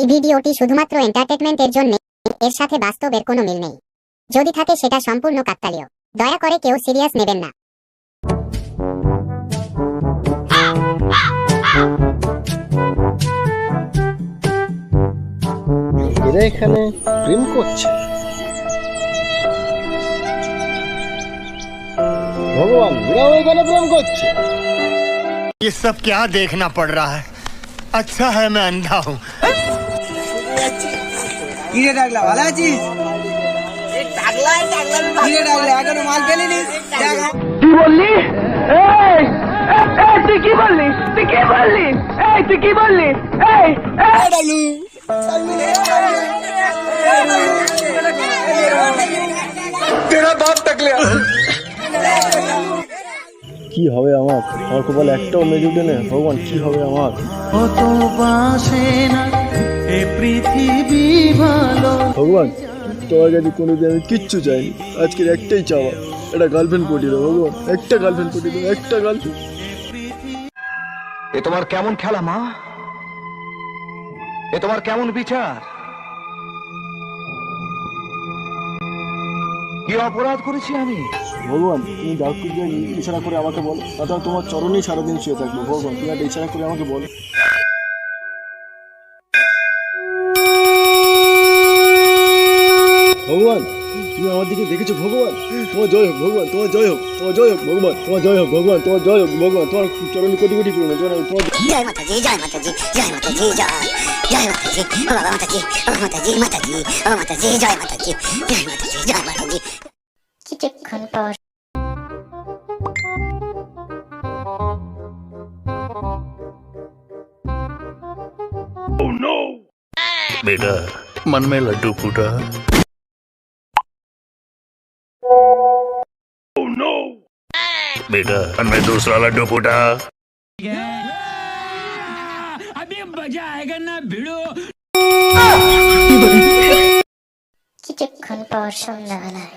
এই ভিডিওটি শুধুমাত্র এন্টারটেনমেন্টের জন্য এর সাথে বাস্তবের কোনো মিল নেই যদি থাকে সেটা সম্পূর্ণ কাকতালীয় দয়া করে কেউ সিরিয়াস নেবেন না এরা এখানে প্রেম করছে ভগবান এরাও এখানে প্রেম করছে ये सब क्या देखना पड़ रहा है अच्छा है मैं अंधा हूँ কিরে ডাকলা ভালো আছিস? কিরে ডাকলা এখনও মাল পেলিনি কি বললি? তুই কি বললি? তুই কি বললি? এই তুই কি বললি? এই এই। ডাকলু। কি হবে আমার? আমার কপাল একটাও মেজে উঠে না ভগবান কি হবে আমার? কত বাসে না এ পৃথিবী ভালো। ভগবান তোমার কাছে কোনোদিন আমি কিচ্ছু চাইনি। আজকের একটাই চাওয়া। একটা গার্লফ্রেন্ড পটিয়ে দাও ভগবান। একটা গার্লফ্রেন্ড পটিয়ে দাও একটা গার্লফ্রেন্ড। এ তোমার কেমন খেলা মা? এ তোমার কেমন বিচার? কি অপরাধ করেছি আমি? ভগবান তুমি দিয়ে ইশারা করে আমাকে বলো অথবা তোমার চরণেই সারাদিন শুয়ে থাকব। ভগবান তুমি একটা ইশারা করে আমাকে বলো। ভগবান তুমি আমার দিকে দেখেছ ভগবান? তোমার জয় হোক ভগবান তোমার জয় হোক তোমার জয় হোক ভগবান তোমার জয় হোক ভগবান তোমার জয় হোক ভগবান তোমার চরণে কোটি কোটি পুরো তোমার তোমার জয় মাতাজি জয় মাতাজি জয় মাতাজি জয়। জয় মাতাজি ও বাবা মাতাজি ও মাতাজি মাতাজি ও মাতাজি জয় মাতাজি জয় মাতাজি জয় মাতাজি কিছুক্ষণ পর बेटा मन में लड्डू फूटा बेटा मन में दूसरा लड्डू फूटा কিছুক্ষণ পর সন্ধ্যাবেলায়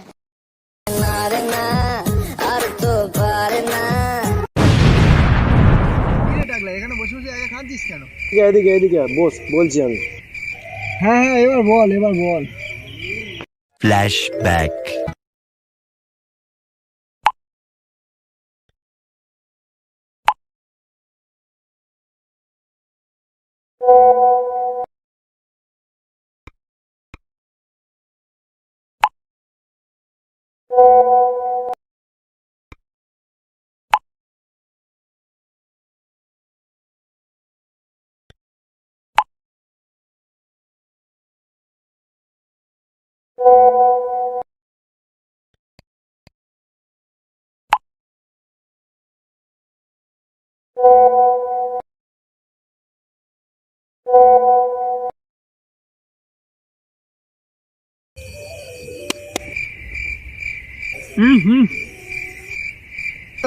কিরে ডাকলা এখানে বসে বসে একা কাঁদছিস কেন? এদিকে এদিকে বস বলছি আমি। হ্যাঁ হ্যাঁ এবার বল এবার বল। ফ্ল্যাশব্যাক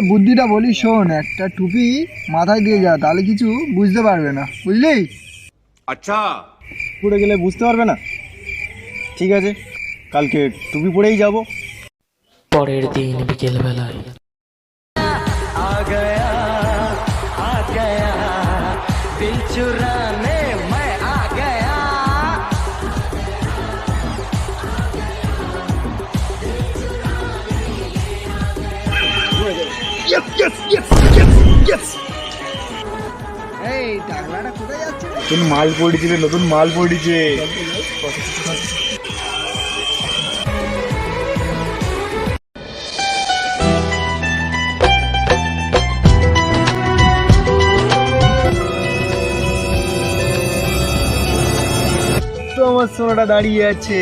বুদ্ধিটা বলি শোন একটা টুপি মাথায় দিয়ে যা তাহলে কিছু বুঝতে পারবে না বুঝলি পড়ে গেলে বুঝতে পারবে না ঠিক আছে কালকে টুপি পরেই যাব পরের দিন বিকেলবেলায় आ गया आ गया दिल चुराने এই ডাকলাটা কোথায় যাচ্ছে? রে? নতুন মাল পড়েছিল নতুন মাল পড়েছে। তো আমার সোনাটা দাঁড়িয়ে আছে।